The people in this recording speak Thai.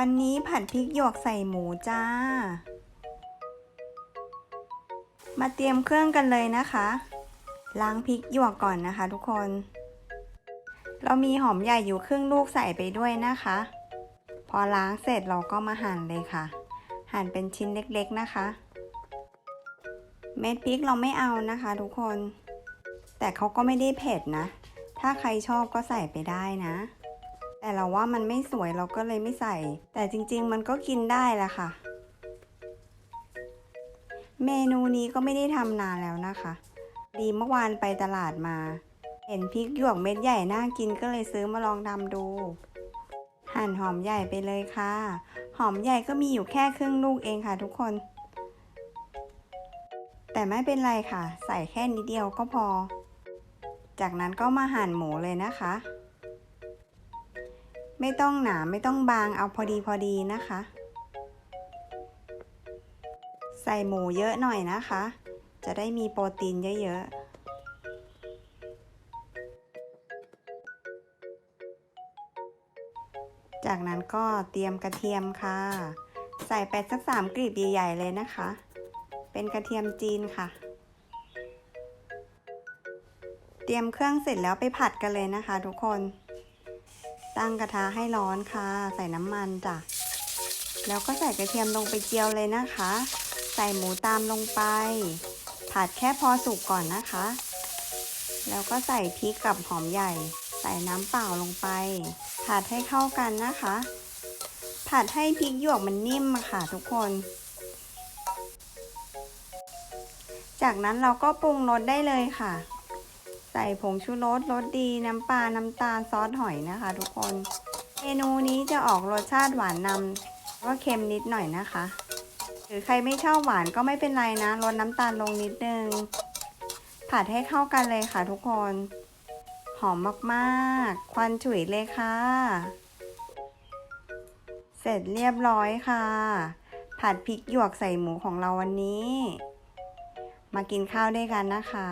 วันนี้ผัดพริกหยวกใส่หมูจ้า มาเตรียมเครื่องกันเลยนะคะ ล้างพริกหยวกก่อนนะคะทุกคน เรามีหอมใหญ่อยู่ครึ่งลูกใส่ไปด้วยนะคะ พอล้างเสร็จเราก็มาหั่นเลยค่ะ หั่นเป็นชิ้นเล็กๆนะคะ เม็ดพริกเราไม่เอานะคะทุกคน แต่เขาก็ไม่ได้เผ็ดนะ ถ้าใครชอบก็ใส่ไปได้นะ แต่เราว่ามันไม่สวยเราก็เลยไม่ใส่ แต่จริงๆ มันก็กินได้แหละค่ะ เมนูนี้ก็ไม่ได้ทำนานแล้วนะคะ ดีเมื่อวานไปตลาดมา เห็นพริกหยวกเม็ดใหญ่น่ากินก็เลยซื้อมาลองทำดู หั่นหอมใหญ่ไปเลยค่ะ หอมใหญ่ก็มีอยู่แค่ครึ่งลูกเองค่ะทุกคน แต่ไม่เป็นไรค่ะ ใส่แค่นิดเดียวก็พอ จากนั้นก็มาหั่นหมูเลยนะคะ ไม่ต้องหนาไม่ต้องบางเอาพอดีพอดีนะคะ ใส่หมูเยอะหน่อยนะคะ จะได้มีโปรตีนเยอะๆจากนั้นก็เตรียมกระเทียมค่ะ ใส่ไปสักสามกลีบใหญ่ๆเลยนะคะ เป็นกระเทียมจีนค่ะ เตรียมเครื่องเสร็จแล้วไปผัดกันเลยนะคะทุกคน ตั้งกระทะให้ร้อนค่ะ ใส่น้ำมันจ้ะ แล้วก็ใส่กระเทียมลงไปเจียวเลยนะคะ ใส่หมูตามลงไป ผัดแค่พอสุกก่อนนะคะ แล้วก็ใส่พริกกับหอมใหญ่ ใส่น้ำเปล่าลงไป ผัดให้เข้ากันนะคะ ผัดให้พริกหยวกมันนิ่มค่ะทุกคน จากนั้นเราก็ปรุงรสได้เลยค่ะ ใส่ผงชูรสรสดีน้ำปลา น้ำตาลซอสหอยนะคะ ทุกคน เมนูนี้จะออกรสชาติหวานนำก็เค็มนิดหน่อยนะคะ หรือใครไม่ชอบหวานก็ไม่เป็นไรนะลดน้ำตาลลงนิดนึง ผัดให้เข้ากันเลยค่ะทุกคน หอมมากๆ ควันฉุยเลยค่ะ เสร็จเรียบร้อยค่ะ ผัดพริกหยวกใส่หมูของเราวันนี้ มากินข้าวด้วยกันนะคะ